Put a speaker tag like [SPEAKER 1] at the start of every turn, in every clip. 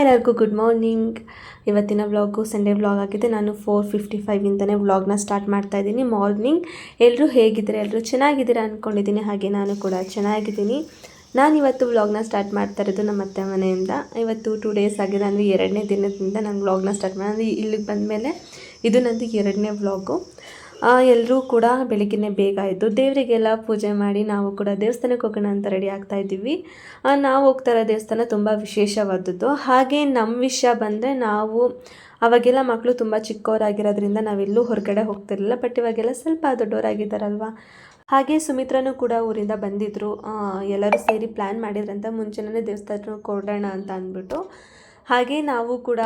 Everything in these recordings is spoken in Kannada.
[SPEAKER 1] ಎಲ್ಲರಿಗೂ ಗುಡ್ ಮಾರ್ನಿಂಗ್ ಇವತ್ತಿನ ವ್ಲಾಗು ಸಂಡೇ ವ್ಲಾಗ್ ಆಗಿದೆ ನಾನು ಫೋರ್ ಫಿಫ್ಟಿ ಫೈವಿಂದನೇ ವ್ಲಾಗ್ನ ಸ್ಟಾರ್ಟ್ ಮಾಡ್ತಾ ಇದ್ದೀನಿ. ಮಾರ್ನಿಂಗ್ ಎಲ್ಲರೂ ಹೇಗಿದ್ದೀರಾ? ಎಲ್ಲರೂ ಚೆನ್ನಾಗಿದ್ದೀರಾ ಅಂದ್ಕೊಂಡಿದ್ದೀನಿ ಹಾಗೆ ನಾನು ಕೂಡ ಚೆನ್ನಾಗಿದ್ದೀನಿ. ನಾನು ಇವತ್ತು ವ್ಲಾಗ್ನ ಸ್ಟಾರ್ಟ್ ಮಾಡ್ತಾ ಇರೋದು ನಮ್ಮ ಅತ್ತೆ ಮನೆಯಿಂದ. ಇವತ್ತು ಟೂ ಡೇಸ್ ಆಗಿದೆ ಅಂದರೆ ಎರಡನೇ ದಿನದಿಂದ ನಾನು ವ್ಲಾಗ್ನ ಸ್ಟಾರ್ಟ್ ಮಾಡಿ ಇಲ್ಲಿಗೆ ಇಲ್ಲಿಗೆ ಬಂದಮೇಲೆ ಇದು ನಂದು ಎರಡನೇ ವ್ಲಾಗು ಎಲ್ಲರೂ ಕೂಡ ಬೆಳಗ್ಗೆ ಬೇಗ ಆಯಿತು ದೇವರಿಗೆಲ್ಲ ಪೂಜೆ ಮಾಡಿ ನಾವು ಕೂಡ ದೇವಸ್ಥಾನಕ್ಕೆ ಹೋಗೋಣ ಅಂತ ರೆಡಿ ಆಗ್ತಾ ಇದ್ದೀವಿ. ನಾವು ಹೋಗ್ತಾ ಇರೋ ದೇವಸ್ಥಾನ ತುಂಬ ವಿಶೇಷವಾದದ್ದು. ಹಾಗೆ ನಮ್ಮ ವಿಷಯ ಬಂದರೆ ನಾವು, ಅವಾಗೆಲ್ಲ ಮಕ್ಕಳು ತುಂಬ ಚಿಕ್ಕವರಾಗಿರೋದ್ರಿಂದ ನಾವೆಲ್ಲೂ ಹೊರಗಡೆ ಹೋಗ್ತಿರಲಿಲ್ಲ ಬಟ್ ಇವಾಗೆಲ್ಲ ಸ್ವಲ್ಪ ದೊಡ್ಡವರಾಗಿದ್ದಾರಲ್ವ ಹಾಗೆ ಸುಮಿತ್ರನೂ ಕೂಡ ಊರಿಂದ ಬಂದಿದ್ದರು ಎಲ್ಲರೂ ಸೇರಿ ಪ್ಲ್ಯಾನ್ ಮಾಡಿದ್ರಂತ ಮುಂಚೆನೇ ದೇವಸ್ಥಾನಕ್ಕೆ ಹೊರಡೋಣ ಅಂತ ಅಂದ್ಬಿಟ್ಟು. ಹಾಗೆ ನಾವು ಕೂಡ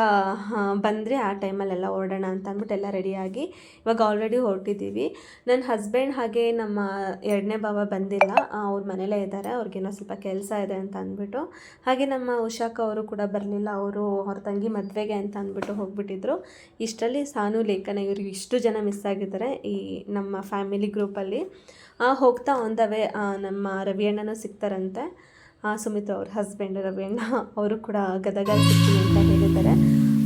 [SPEAKER 1] ಬಂದರೆ ಆ ಟೈಮಲ್ಲೆಲ್ಲ ಹೊರಡೋಣ ಅಂತ ಅಂದ್ಬಿಟ್ಟು ಎಲ್ಲ ರೆಡಿಯಾಗಿ ಇವಾಗ ಆಲ್ರೆಡಿ ಹೊರಟಿದ್ದೀವಿ. ನನ್ನ ಹಸ್ಬೆಂಡ್ ಹಾಗೆ ನಮ್ಮ ಎರಡನೇ ಭಾವ ಬಂದಿಲ್ಲ. ಅವ್ರ ಮನೇಲೇ ಇದ್ದಾರೆ. ಅವ್ರಿಗೇನೋ ಸ್ವಲ್ಪ ಕೆಲಸ ಇದೆ ಅಂತ ಅಂದ್ಬಿಟ್ಟು. ಹಾಗೆ ನಮ್ಮ ಉಷಾಕ ಅವರು ಕೂಡ ಬರಲಿಲ್ಲ. ಅವರು ಅವ್ರ ತಂಗಿ ಮದುವೆಗೆ ಅಂತ ಅಂದ್ಬಿಟ್ಟು ಹೋಗ್ಬಿಟ್ಟಿದ್ರು. ಇಷ್ಟರಲ್ಲಿ ಸಾನು, ಲೇಖನ ಇವ್ರಿಗೆ ಇಷ್ಟು ಜನ ಮಿಸ್ ಆಗಿದ್ದಾರೆ ಈ ನಮ್ಮ ಫ್ಯಾಮಿಲಿ ಗ್ರೂಪಲ್ಲಿ ಹೋಗ್ತಾ ಆನ್ ನಮ್ಮ ರವಿಯಣ್ಣನೂ ಸಿಗ್ತಾರಂತೆ. ಸುಮಿತ್ರ ಅವ್ರ ಹಸ್ಬೆಂಡ್ ರವಿಯಣ್ಣ ಅವರು ಕೂಡ ಗದಗ ಸಿಗ್ತೀನಿ ಅಂತ ಹೇಳಿದ್ದಾರೆ.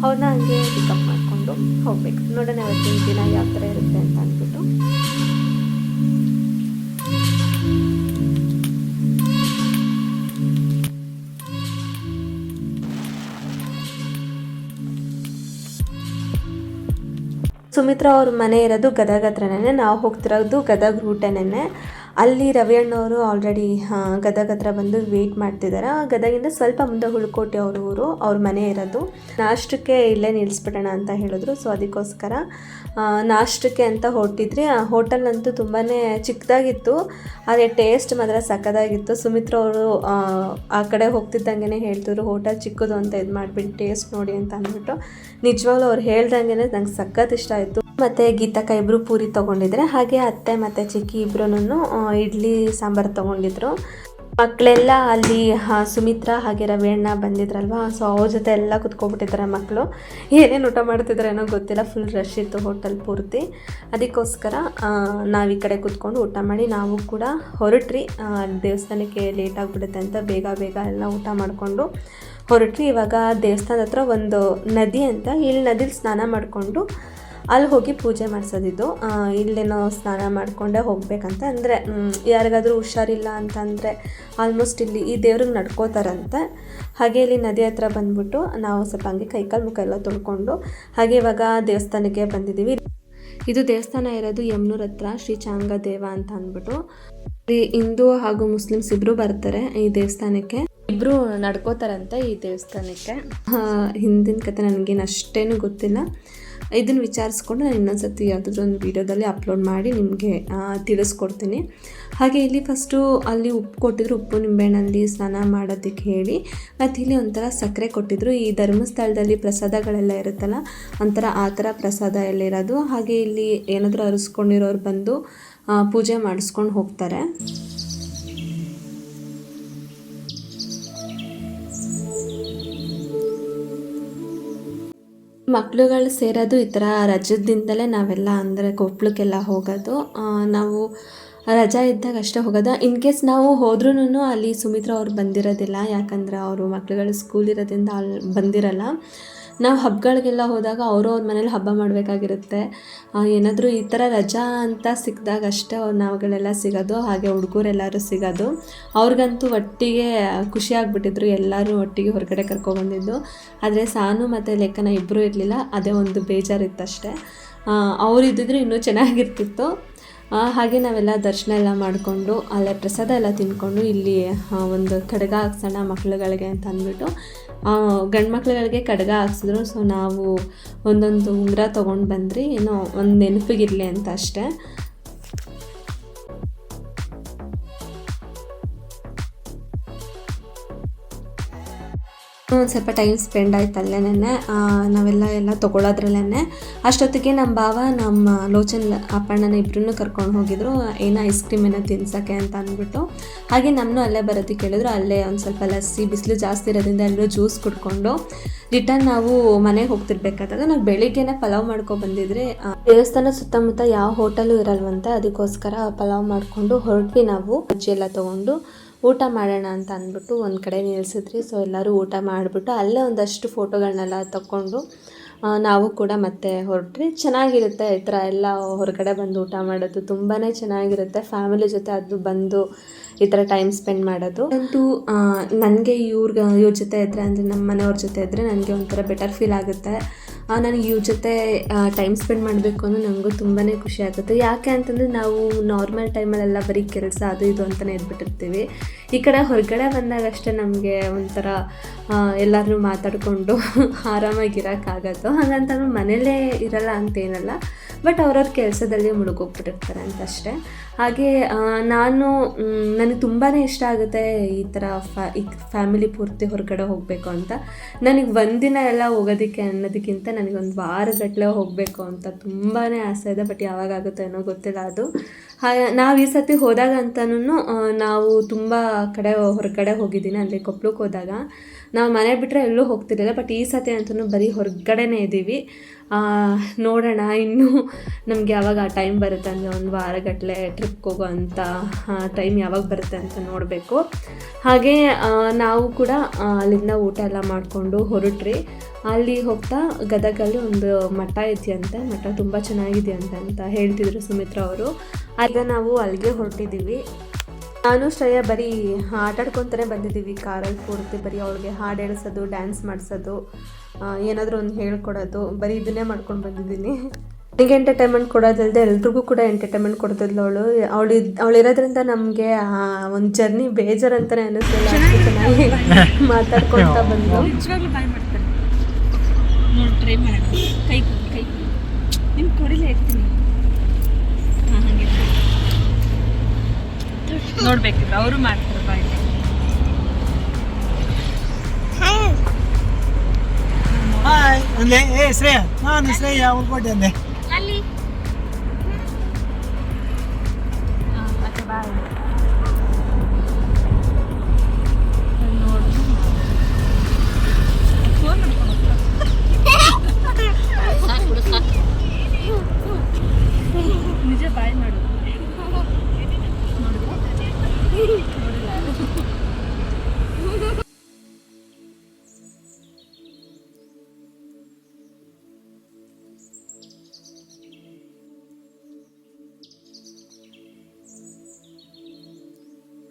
[SPEAKER 1] ಅವ್ರನ್ನ ಹಂಗೆ ಪಿಕಪ್ ಮಾಡಿಕೊಂಡು ಹೋಗ್ಬೇಕು. ನೋಡೋಣ ಅವತ್ತಿನ ದಿನ ಯಾವ ಥರ ಇರುತ್ತೆ ಅಂತ ಅಂದ್ಬಿಟ್ಟು. ಸುಮಿತ್ರಾ ಅವ್ರ ಮನೆ ಇರೋದು ಗದಗ ಹತ್ರನೇ ನಾವು ಹೋಗ್ತಿರೋದು ಗದಗ ರೂಟೇನೆ ಅಲ್ಲಿ ರವಿ ಅಣ್ಣವರು ಆಲ್ರೆಡಿ ಗದಗ ಹತ್ರ ಬಂದು ವೆಯ್ಟ್ ಮಾಡ್ತಿದ್ದಾರೆ ಗದಗಿಂದ ಸ್ವಲ್ಪ ಮುಂದೆ ಹುಳ್ಕೋಟೆ ಅವ್ರ ಊರು, ಅವ್ರ ಮನೆ ಇರೋದು. ನಾಷ್ಟಕ್ಕೆ ಇಲ್ಲೇ ನಿಲ್ಲಿಸ್ಬಿಡೋಣ ಅಂತ ಹೇಳಿದ್ರು ಸೊ ಅದಕ್ಕೋಸ್ಕರ ನಾಷ್ಟಕ್ಕೆ ಅಂತ ಹೊರಟಿದ್ರಿ. ಆ ಹೋಟೆಲ್ ಅಂತೂ ತುಂಬಾ ಚಿಕ್ಕದಾಗಿತ್ತು, ಆದರೆ ಟೇಸ್ಟ್ ಮಾತ್ರ ಸಕ್ಕದಾಗಿತ್ತು ಸುಮಿತ್ರ ಅವರು, ಆ ಕಡೆ ಹೋಗ್ತಿದ್ದಂಗೆ ಹೇಳ್ತಿದ್ರು, ಹೋಟೆಲ್ ಚಿಕ್ಕದು ಅಂತ ಇದು ಮಾಡಿಬಿಟ್ಟು ಟೇಸ್ಟ್ ನೋಡಿ ಅಂತ ಅಂದ್ಬಿಟ್ಟು. ನಿಜವಾಗ್ಲೂ ಅವ್ರು ಹೇಳ್ದಂಗೆ ನಂಗೆ ಸಖತ್ ಇಷ್ಟ ಆಯಿತು. ಮತ್ತು ಗೀತಕ್ಕ ಇಬ್ಬರು ಪೂರಿ ತೊಗೊಂಡಿದ್ರೆ, ಹಾಗೆ ಅತ್ತೆ ಮತ್ತು ಚಿಕ್ಕಿ ಇಬ್ಬರೂ ಇಡ್ಲಿ ಸಾಂಬಾರು ತೊಗೊಂಡಿದ್ರು. ಮಕ್ಕಳೆಲ್ಲ ಅಲ್ಲಿ ಸುಮಿತ್ರಾ ಹಾಗೆ ರವಿಯಣ್ಣ ಬಂದಿದ್ರಲ್ವ, ಸೊ ಅವ್ರ ಜೊತೆ ಎಲ್ಲ ಕುತ್ಕೊಬಿಟ್ಟಿದ್ದಾರೆ ಮಕ್ಕಳು ಏನೇನು ಊಟ ಮಾಡ್ತಿದ್ದಾರೆ ಗೊತ್ತಿಲ್ಲ ಫುಲ್ ರಶ್ ಇತ್ತು ಹೋಟೆಲ್ ಪೂರ್ತಿ. ಅದಕ್ಕೋಸ್ಕರ ನಾವು ಈ ಕಡೆ ಕುತ್ಕೊಂಡು ಊಟ ಮಾಡಿ, ನಾವು ಕೂಡ ಹೊರಟ್ರಿ. ದೇವಸ್ಥಾನಕ್ಕೆ ಲೇಟ್ ಆಗಿಬಿಡುತ್ತೆ ಅಂತ ಬೇಗ ಬೇಗ ಎಲ್ಲ ಊಟ ಮಾಡಿಕೊಂಡು. ಹೊರಟ್ರಿ ಇವಾಗ ದೇವಸ್ಥಾನದ ಹತ್ರ ಒಂದು ನದಿ ಅಂತ ಇಲ್ಲಿ ನದಿಲಿ ಸ್ನಾನ ಮಾಡಿಕೊಂಡು ಅಲ್ಲಿ ಹೋಗಿ ಪೂಜೆ ಮಾಡಿಸೋದಿದ್ದು. ಇಲ್ಲೇನೋ ಸ್ನಾನ ಮಾಡಿಕೊಂಡೇ ಹೋಗ್ಬೇಕಂತ. ಅಂದರೆ ಯಾರಿಗಾದರೂ ಹುಷಾರಿಲ್ಲ ಅಂತಂದರೆ ಆಲ್ಮೋಸ್ಟ್ ಇಲ್ಲಿ ಈ ದೇವ್ರಿಗೆ ನಡ್ಕೋತಾರಂತೆ. ಹಾಗೆ ಇಲ್ಲಿ ನದಿ ಹತ್ರ ಬಂದ್ಬಿಟ್ಟು ನಾವು ಸ್ವಲ್ಪ ಹಂಗೆ ಕೈಕಾಲು ಮುಖ ಎಲ್ಲ ತೊಳ್ಕೊಂಡು ಹಾಗೆ ಇವಾಗ ದೇವಸ್ಥಾನಕ್ಕೆ ಬಂದಿದ್ದೀವಿ. ಇದು ದೇವಸ್ಥಾನ ಇರೋದು ಯಮ್ನೂರ್ ಹತ್ರ, ಶ್ರೀ ಚಾಂಗ ದೇವ ಅಂತ ಅಂದ್ಬಿಟ್ಟು. ಹಿಂದೂ ಹಾಗೂ ಮುಸ್ಲಿಮ್ಸ್ ಇಬ್ಬರು ಬರ್ತಾರೆ ಈ ದೇವಸ್ಥಾನಕ್ಕೆ. ಇಬ್ರು ನಡ್ಕೋತಾರಂತೆ ಈ ದೇವಸ್ಥಾನಕ್ಕೆ. ಹಿಂದಿನ ಕತೆ ನನಗೇನು ಅಷ್ಟೇನು ಗೊತ್ತಿಲ್ಲ. ಇದನ್ನು ವಿಚಾರಿಸ್ಕೊಂಡು ನಾನು ಇನ್ನೊಂದ್ಸತಿ ಯಾವುದಾದ್ರು ಒಂದು ವೀಡಿಯೋದಲ್ಲಿ ಅಪ್ಲೋಡ್ ಮಾಡಿ ನಿಮಗೆ ತಿಳಿಸ್ಕೊಡ್ತೀನಿ. ಹಾಗೆ ಇಲ್ಲಿ ಫಸ್ಟು ಅಲ್ಲಿ ಉಪ್ಪು ಕೊಟ್ಟಿದ್ರು, ಉಪ್ಪು ನಿಂಬೆಹಣ್ಣಲ್ಲಿ ಸ್ನಾನ ಮಾಡೋದಕ್ಕೆ ಹೇಳಿ, ಮತ್ತು ಇಲ್ಲಿ ಒಂಥರ ಸಕ್ಕರೆ ಕೊಟ್ಟಿದ್ರು. ಈ ಧರ್ಮಸ್ಥಳದಲ್ಲಿ ಪ್ರಸಾದಗಳೆಲ್ಲ ಇರುತ್ತಲ್ಲ, ಒಂಥರ ಆ ಥರ ಪ್ರಸಾದ ಎಲ್ಲ ಇರೋದು. ಹಾಗೆ ಇಲ್ಲಿ ಏನಾದರೂ ಅರಿಸ್ಕೊಂಡಿರೋರು ಬಂದು ಪೂಜೆ ಮಾಡಿಸ್ಕೊಂಡು ಹೋಗ್ತಾರೆ. ಮಕ್ಳುಗಳು ಸೇರೋದು ಈ ಥರ ರಜದಿಂದಲೇ ನಾವೆಲ್ಲ ಅಂದರೆ ಕೊಪ್ಪಳಕ್ಕೆಲ್ಲ ಹೋಗೋದು. ನಾವು ರಜಾ ಇದ್ದಾಗ ಅಷ್ಟೇ ಹೋಗೋದು. ಇನ್ ಕೇಸ್ ನಾವು ಹೋದ್ರೂ ಅಲ್ಲಿ ಸುಮಿತ್ರ ಅವ್ರು ಬಂದಿರೋದಿಲ್ಲ, ಯಾಕಂದ್ರೆ ಅವರು ಮಕ್ಳುಗಳು ಸ್ಕೂಲ್ ಇರೋದ್ರಿಂದ ಅಲ್ಲಿ ಬಂದಿರಲ್ಲ. ನಾವು ಹಬ್ಬಗಳಿಗೆಲ್ಲ ಹೋದಾಗ ಅವರು ಅವ್ರ ಮನೇಲಿ ಹಬ್ಬ ಮಾಡಬೇಕಾಗಿರುತ್ತೆ. ಏನಾದರೂ ಈ ಥರ ರಜಾ ಅಂತ ಸಿಕ್ಕಿದಾಗ ಅಷ್ಟೇ ನಾವುಗಳೆಲ್ಲ ಸಿಗೋದು, ಹಾಗೆ ಹುಡುಗರೆಲ್ಲರೂ ಸಿಗೋದು. ಅವ್ರಿಗಂತೂ ಒಟ್ಟಿಗೆ ಖುಷಿ ಆಗಿಬಿಟ್ಟಿದ್ರು. ಎಲ್ಲರೂ ಒಟ್ಟಿಗೆ ಹೊರಗಡೆ ಕರ್ಕೊಬಂದಿದ್ದು. ಆದರೆ ಸಾನು ಮತ್ತು ಲೆಕ್ಕನ ಇಬ್ಬರೂ ಇರಲಿಲ್ಲ, ಅದೇ ಒಂದು ಬೇಜಾರಿತ್ತಷ್ಟೇ. ಅವರು ಇದ್ದಿದ್ರೆ ಇನ್ನೂ ಚೆನ್ನಾಗಿರ್ತಿತ್ತು. ಹಾಗೆ ನಾವೆಲ್ಲ ದರ್ಶನ ಎಲ್ಲ ಮಾಡಿಕೊಂಡು, ಅಲ್ಲೇ ಪ್ರಸಾದ ಎಲ್ಲ ತಿಂದ್ಕೊಂಡು ಇಲ್ಲಿ ಒಂದು ಕಡಗ ಹಾಕ್ಸೋಣ ಮಕ್ಕಳುಗಳಿಗೆ ಅಂತ ಅಂದ್ಬಿಟ್ಟು ಗಂಡು ಮಕ್ಳುಗಳಿಗೆ ಕಡಗ ಹಾಕ್ಸಿದ್ರು ಸೊ ನಾವು ಒಂದೊಂದು ಉಂಗುರ ತೊಗೊಂಡು ಬಂದ್ರಿ, ಏನೋ ಒಂದು ನೆನಪಿಗಿರಲಿ ಅಂತ ಅಷ್ಟೇ. ಒಂದು ಸ್ವಲ್ಪ ಟೈಮ್ ಸ್ಪೆಂಡ್ ಆಯ್ತು ಅಲ್ಲೇನೆ. ನಾವೆಲ್ಲ ಎಲ್ಲ ತೊಗೊಳೋದ್ರಲ್ಲೇ ಅಷ್ಟೊತ್ತಿಗೆ ನಮ್ಮ ಭಾವ ನಮ್ಮ ಲೋಚನ್ ಅಪ್ಪಣ್ಣನ ಇಬ್ಬರನ್ನೂ ಕರ್ಕೊಂಡು ಹೋಗಿದ್ರು. ಏನೋ ಐಸ್ ಕ್ರೀಮ್ ಏನೋ ತಿನ್ಸೋಕ್ಕೆ ಅಂತ ಅಂದ್ಬಿಟ್ಟು. ಹಾಗೆ ನಮ್ಮನ್ನು ಅಲ್ಲೇ ಬರೋದಕ್ಕೆ ಕೇಳಿದ್ರು. ಅಲ್ಲೇ ಒಂದು ಸ್ವಲ್ಪ ಲಸ್ಸಿ, ಬಿಸಿಲು ಜಾಸ್ತಿ ಇರೋದ್ರಿಂದ ಎಲ್ಲರೂ ಜ್ಯೂಸ್ ಕುಡ್ಕೊಂಡು ರಿಟರ್ನ್ ನಾವು ಮನೆಗೆ ಹೋಗ್ತಿರ್ಬೇಕಾದಾಗ ನಾವು ಬೆಳಿಗ್ಗೆನೆ ಪಲಾವ್ ಮಾಡ್ಕೊ ಬಂದಿದ್ರೆ ದೇವಸ್ಥಾನ ಸುತ್ತಮುತ್ತ ಯಾವ ಹೋಟೆಲು ಇರಲ್ವಂತೆ, ಅದಕ್ಕೋಸ್ಕರ ಪಲಾವ್ ಮಾಡಿಕೊಂಡು ಹೊರಟ್ವಿ ನಾವು. ಅಜ್ಜಿ ಎಲ್ಲ ತೊಗೊಂಡು. ಊಟ ಮಾಡೋಣ ಅಂತ ಅಂದ್ಬಿಟ್ಟು ಒಂದು ಕಡೆ ನಿಲ್ಲಿಸಿದ್ರಿ. ಸೊ ಎಲ್ಲರೂ ಊಟ ಮಾಡಿಬಿಟ್ಟು ಅಲ್ಲೇ ಒಂದಷ್ಟು ಫೋಟೋಗಳನ್ನೆಲ್ಲ ತಗೊಂಡು ನಾವು ಕೂಡ ಮತ್ತೆ ಹೊರಟ್ರಿ ಚೆನ್ನಾಗಿರುತ್ತೆ ಈ ಥರ ಎಲ್ಲ ಹೊರಗಡೆ ಬಂದು ಊಟ ಮಾಡೋದು. ತುಂಬಾ ಚೆನ್ನಾಗಿರುತ್ತೆ. ಫ್ಯಾಮಿಲಿ ಜೊತೆ ಅದು ಬಂದು ಈ ಥರ ಟೈಮ್ ಸ್ಪೆಂಡ್ ಮಾಡೋದು. ಅಂತೂ ನನಗೆ ಇವ್ರಿಗೆ, ಇವ್ರ ಜೊತೆ ಇದ್ದರೆ ಅಂದರೆ ನಮ್ಮ ಮನೆಯವ್ರ ಜೊತೆ ಇದ್ದರೆ ನನಗೆ ಒಂಥರ ಬೆಟರ್ ಫೀಲ್ ಆಗುತ್ತೆ. ನನಗೆ ಇವ್ರ ಜೊತೆ ಟೈಮ್ ಸ್ಪೆಂಡ್ ಮಾಡಬೇಕು ಅಂದರೆ ನನಗೂ ತುಂಬಾ ಖುಷಿ ಆಗುತ್ತೆ. ಯಾಕೆ ಅಂತಂದರೆ ನಾವು ನಾರ್ಮಲ್ ಟೈಮಲ್ಲೆಲ್ಲ ಬರೀ ಕೆಲಸ ಅದು ಇದು ಅಂತಲೇ ಇದ್ಬಿಟ್ಟಿರ್ತೀವಿ. ಈ ಕಡೆ ಹೊರಗಡೆ ಬಂದಾಗಷ್ಟೇ ನಮಗೆ ಒಂಥರ ಎಲ್ಲರೂ ಮಾತಾಡಿಕೊಂಡು ಆರಾಮಾಗಿರೋಕ್ಕಾಗತ್ತೋ ಹಾಗಂತ ಮನೇಲೇ ಇರಲ್ಲ ಅಂತೇನಲ್ಲ ಬಟ್ ಅವ್ರವ್ರ ಕೆಲಸದಲ್ಲಿ ಮುಳುಗೋಗ್ಬಿಟ್ಟಿರ್ತಾರೆ ಅಂತ ಅಷ್ಟೇ ಹಾಗೆ ನಾನು ನನಗೆ ತುಂಬಾ ಇಷ್ಟ ಆಗುತ್ತೆ ಈ ಥರ ಫ್ಯಾಮಿಲಿ ಪೂರ್ತಿ ಹೊರಗಡೆ ಹೋಗಬೇಕು ಅಂತ. ನನಗೆ ಒಂದಿನ ಎಲ್ಲ ಹೋಗೋದಕ್ಕೆ ಅನ್ನೋದಕ್ಕಿಂತ ನನಗೊಂದು ವಾರಗಟ್ಟಲೆ ಹೋಗಬೇಕು ಅಂತ ತುಂಬಾ ಆಸೆ ಇದೆ, ಬಟ್ ಯಾವಾಗ ಏನೋ ಗೊತ್ತಿಲ್ಲ ಅದು. ನಾವು ಈ ಸತಿ ಹೋದಾಗ ಅಂತನೂ ನಾವು ತುಂಬ ಕಡೆ ಹೊರಗಡೆ ಹೋಗಿದ್ದೀನಿ ಅಂದರೆ ಕೊಪ್ಪಳಕ್ಕೆ ಹೋದಾಗ. ನಾವು ಮನೆ ಬಿಟ್ಟರೆ ಎಲ್ಲೂ ಹೋಗ್ತಿರಲಿಲ್ಲ, ಬಟ್ ಈ ಸತಿ ಅಂತಲೂ ಬರೀ ಹೊರಗಡೆನೇ ಇದ್ದೀವಿ ನೋಡೋಣ. ಇನ್ನೂ ನಮಗೆ ಯಾವಾಗ ಆ ಟೈಮ್ ಬರುತ್ತೆ ಅಂದರೆ ಒಂದು ವಾರಗಟ್ಟಲೆ ಟ್ರಿಪ್ಗೆ ಹೋಗೋ ಅಂತ ಟೈಮ್ ಯಾವಾಗ ಬರುತ್ತೆ ಅಂತ ನೋಡಬೇಕು. ಹಾಗೆ ನಾವು ಕೂಡ ಅಲ್ಲಿಂದ ಊಟ ಎಲ್ಲ ಮಾಡಿಕೊಂಡು ಹೊರಟ್ರಿ. ಅಲ್ಲಿ ಹೋಗ್ತಾ ಗದಗಲ್ಲಿ ಒಂದು ಮಠ ಇದೆಯಂತೆ. ಮಠ ತುಂಬ ಚೆನ್ನಾಗಿದೆ ಅಂತ ಅಂತ ಹೇಳ್ತಿದ್ರು ಸುಮಿತ್ರಾ ಅವರು. ಆಗ ನಾವು ಅಲ್ಲಿಗೆ ಹೊರಟಿದ್ದೀವಿ. ನಾನು, ಶ್ರೇಯ ಬರೀ ಆಟಾಡ್ಕೊತಾನೆ ಬಂದಿದ್ದೀವಿ. ಕಾರಲ್ಲಿ ಪೂರ್ತಿ ಬರೀ ಅವಳಿಗೆ ಹಾಡು ಹೇಳಿಸೋದು ಡ್ಯಾನ್ಸ್ ಮಾಡಿಸೋದು. ಏನಾದರೂ ಒಂದು ಹೇಳ್ಕೊಡೋದು, ಬರೀ ಇದನ್ನೇ ಮಾಡ್ಕೊಂಡು ಬಂದಿದ್ದೀನಿ. ನನಗೆ ಎಂಟರ್ಟೈನ್ಮೆಂಟ್ ಕೊಡೋದಲ್ಲದೆ ಎಲ್ರಿಗೂ ಕೂಡ ಎಂಟರ್ಟೈನ್ಮೆಂಟ್ ಕೊಡ್ತಿದ್ಲು ಅವಳು. ಅವಳು ಅವಳು ಇರೋದ್ರಿಂದ ನಮಗೆ ಒಂದು ಜರ್ನಿ ಬೇಜಾರು ಅಂತಲೇ ಅನ್ನಿಸ್ತಿಲ್ಲ ಚೆನ್ನಾಗಿ ಮಾತಾಡ್ಕೊಳ್ತಾ ಬಂದು
[SPEAKER 2] ಕೈ ಕೈ ಅವರು ಮಾಡ್ತಾರೆ. ಬಾಯ್
[SPEAKER 3] ಹಾಯ್ ಅಂದೆ ಏ ಶ್ರೇಯ ನಾನು ಶ್ರೇಯ ಉಳ್ಕೊಟ್ಟೆ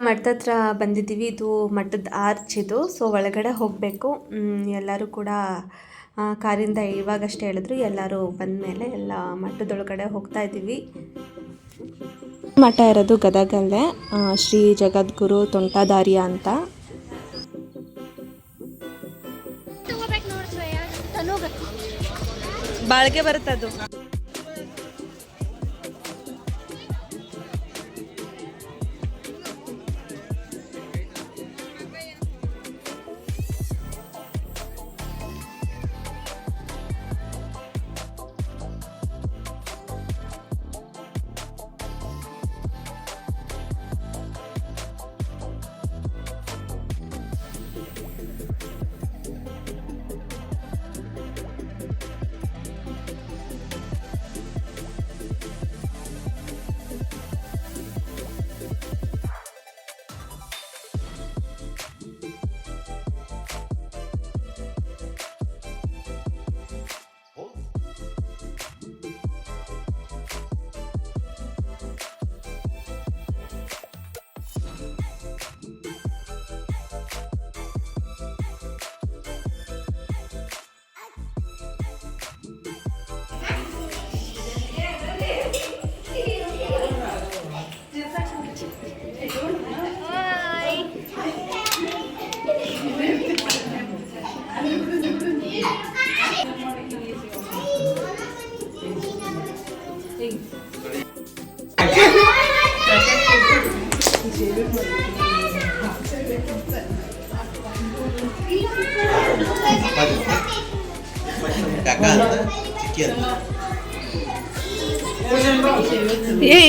[SPEAKER 1] ಮಠದ ಹತ್ರ ಬಂದಿದ್ದೀವಿ. ಇದು ಮಠದ ಆರ್ಚ್ ಇದು. ಸೊ ಒಳಗಡೆ ಹೋಗಬೇಕು. ಎಲ್ಲರೂ ಕೂಡ ಕಾರಿಂದ ಇವಾಗಷ್ಟೇ ಹೇಳಿದ್ರು. ಎಲ್ಲರೂ ಬಂದ ಮೇಲೆ ಎಲ್ಲ ಮಠದೊಳಗಡೆ ಹೋಗ್ತಾ ಇದ್ದೀವಿ. ಮಠ ಇರೋದು ಗದಗಲ್ಲೇ. ಶ್ರೀ ಜಗದ್ಗುರು ತೋಂಟದಾರ್ಯ ಅಂತ. ಬಾಳ್ಗೆ ಬರುತ್ತದು.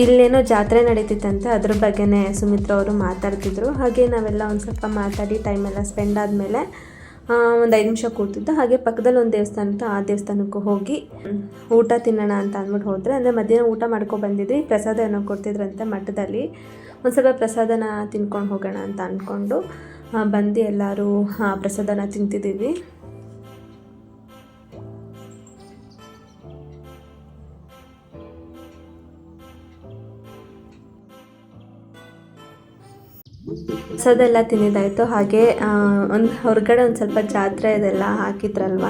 [SPEAKER 1] ಇಲ್ಲೇನೋ ಜಾತ್ರೆ ನಡೀತಿತ್ತಂತೆ, ಅದ್ರ ಬಗ್ಗೆನೇ ಸುಮಿತ್ರ ಅವರು ಮಾತಾಡ್ತಿದ್ರು. ಹಾಗೆ ನಾವೆಲ್ಲ ಒಂದು ಸ್ವಲ್ಪ ಮಾತಾಡಿ ಟೈಮೆಲ್ಲ ಸ್ಪೆಂಡ್ ಆದಮೇಲೆ ಒಂದು ಐದು ನಿಮಿಷ ಕೂತಿದ್ದು. ಹಾಗೆ ಪಕ್ಕದಲ್ಲಿ ಒಂದು ದೇವಸ್ಥಾನ ಇತ್ತು ಆ ದೇವಸ್ಥಾನಕ್ಕೂ ಹೋಗಿ, ಊಟ ತಿನ್ನೋಣ ಅಂತ ಅಂದ್ಬಿಟ್ಟು ಹೋದರೆ. ಅಂದರೆ ಮಧ್ಯಾಹ್ನ ಊಟ ಮಾಡ್ಕೊಂಡು ಬಂದಿದ್ವಿ, ಪ್ರಸಾದ ಏನೋ ಕೊಡ್ತಿದ್ರಂತೆ ಮಠದಲ್ಲಿ. ಒಂದು ಸ್ವಲ್ಪ ಪ್ರಸಾದನ ತಿನ್ಕೊಂಡು ಹೋಗೋಣ ಅಂತ ಅಂದ್ಕೊಂಡು ಬಂದು ಎಲ್ಲರೂ ಪ್ರಸಾದನ ತಿಂತಿದ್ದೀವಿ. ಪ್ರಸಾದ ತಿಂದಿದ್ದಾಯಿತು. ಹಾಗೆ ಒಂದು ಹೊರಗಡೆ ಒಂದು ಸ್ವಲ್ಪ ಜಾತ್ರೆ ಇದೆಲ್ಲ ಹಾಕಿದ್ರಲ್ವ?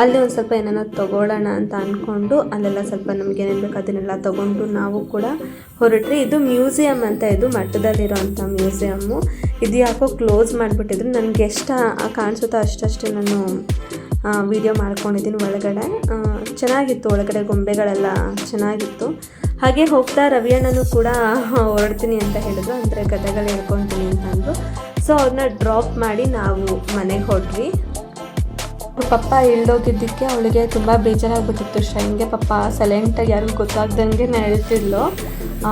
[SPEAKER 1] ಅಲ್ಲಿ ಒಂದು ಸ್ವಲ್ಪ ಏನೇನೋ ತೊಗೊಳ್ಳೋಣ ಅಂತ ಅಂದ್ಕೊಂಡು ಅಲ್ಲೆಲ್ಲ ಸ್ವಲ್ಪ ನಮ್ಗೆ ಏನೇನು ಬೇಕು ಅದನ್ನೆಲ್ಲ ತೊಗೊಂಡು ನಾವು ಕೂಡ ಹೊರಟ್ರಿ ಇದು ಮ್ಯೂಸಿಯಮ್ ಅಂತ, ಇದು ಮಠದಲ್ಲಿರೋಂಥ ಮ್ಯೂಸಿಯಮ್ಮು. ಇದು ಯಾಕೋ ಕ್ಲೋಸ್ ಮಾಡಿಬಿಟ್ಟಿದ್ರು. ನನಗೆ ಎಷ್ಟು ಕಾಣಿಸುತ್ತೋ ಅಷ್ಟಷ್ಟು ನಾನು ವಿಡಿಯೋ ಮಾಡ್ಕೊಂಡಿದ್ದೀನಿ ಒಳಗಡೆ. ಚೆನ್ನಾಗಿತ್ತು ಒಳಗಡೆ ಗೊಂಬೆಗಳೆಲ್ಲ, ಚೆನ್ನಾಗಿತ್ತು. ಹಾಗೆ ಹೋಗ್ತಾ ರವಿ ಅಣ್ಣನೂ ಕೂಡ ಹೊರಡ್ತೀನಿ ಅಂತ ಹೇಳಿದ್ರು. ಅಂದರೆ ಕಥೆಗಳು ಹೇಳ್ಕೊತೀನಿ ಅಂತ ಅಂದರು. ಸೊ ಅವ್ರನ್ನ ಡ್ರಾಪ್ ಮಾಡಿ ನಾವು ಮನೆಗೆ ಹೊರಟ್ವಿ ಪಪ್ಪ ಇಳ್ದೋಗಿದ್ದಕ್ಕೆ ಅವಳಿಗೆ ತುಂಬ ಬೇಜಾರಾಗ್ಬಿಟ್ಟಿತ್ತು. ಶ್ರೈನ್ಗೆ ಪಪ್ಪ ಸೈಲೆಂಟಾಗಿ ಯಾರಿಗೂ ಗೊತ್ತಾಗ್ದಂಗೆ ಹೇಳ್ತಿದ್ಲು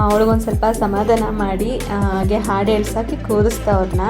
[SPEAKER 1] ಅವಳಿಗೊಂದು ಸ್ವಲ್ಪ ಸಮಾಧಾನ ಮಾಡಿ ಹಾಗೆ ಹಾಡು ಹೇಳ್ಸೋಕ್ಕೆ ಕೂರಿಸ್ತಾ ಅವ್ರನ್ನ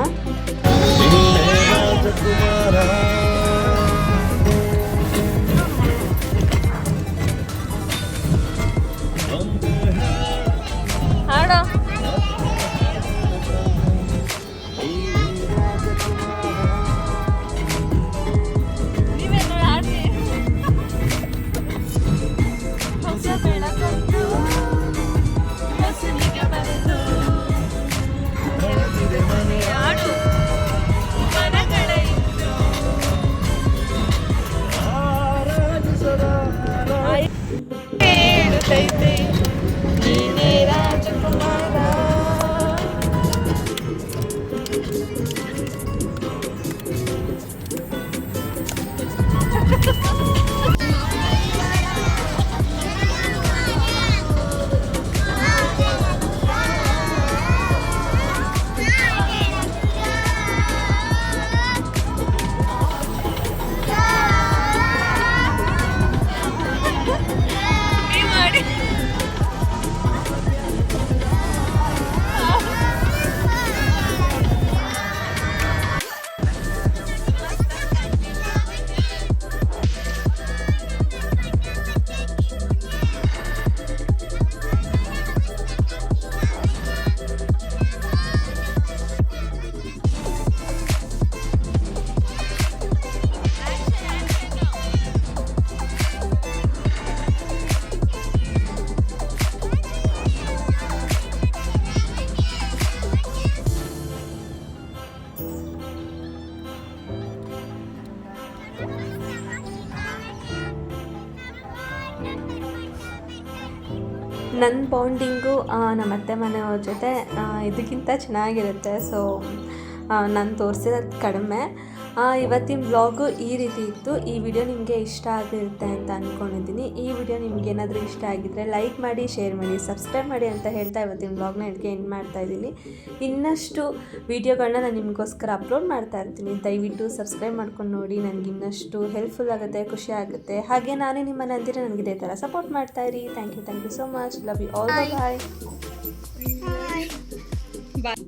[SPEAKER 1] ನನ್ನ ಬಾಂಡಿಂಗು ನಮ್ಮ ಅತ್ತೆ ಮನೆಯವ್ರ ಜೊತೆ ಇದಕ್ಕಿಂತ ಚೆನ್ನಾಗಿರುತ್ತೆ. ಸೊ ನಾನು ತೋರಿಸಿರೋದು ಕಡಿಮೆ. ಇವತ್ತಿನ ಬ್ಲಾಗು ಈ ರೀತಿ ಇತ್ತು. ಈ ವಿಡಿಯೋ ನಿಮಗೆ ಇಷ್ಟ ಆಗಿರುತ್ತೆ ಅಂತ ಅಂದ್ಕೊಂಡಿದ್ದೀನಿ ಈ ವಿಡಿಯೋ ನಿಮ್ಗೆ ಏನಾದರೂ ಇಷ್ಟ ಆಗಿದ್ದರೆ ಲೈಕ್ ಮಾಡಿ ಶೇರ್ ಮಾಡಿ ಸಬ್ಸ್ಕ್ರೈಬ್ ಮಾಡಿ ಅಂತ ಹೇಳ್ತಾ ಇವತ್ತಿನ ಬ್ಲಾಗ್ನ ಇದಕ್ಕೆ ಎಂಡ್ ಮಾಡ್ತಾ ಇದ್ದೀನಿ. ಇನ್ನಷ್ಟು ವಿಡಿಯೋಗಳನ್ನ ನಾನು ನಿಮಗೋಸ್ಕರ ಅಪ್ಲೋಡ್ ಮಾಡ್ತಾ ಇರ್ತೀನಿ. ದಯವಿಟ್ಟು ಸಬ್ಸ್ಕ್ರೈಬ್ ಮಾಡ್ಕೊಂಡು ನೋಡಿ. ನನಗೆ ಇನ್ನಷ್ಟು ಹೆಲ್ಪ್ಫುಲ್ ಆಗುತ್ತೆ, ಖುಷಿ ಆಗುತ್ತೆ. ಹಾಗೆ ನಾನೇ ನಿಮ್ಮನ್ನು ಅಂದಿರ ನನಗೆ ಇದೇ ಥರ ಸಪೋರ್ಟ್ ಮಾಡ್ತಾ ಇರಿ. Thank you thank you so much love you all bye
[SPEAKER 2] bye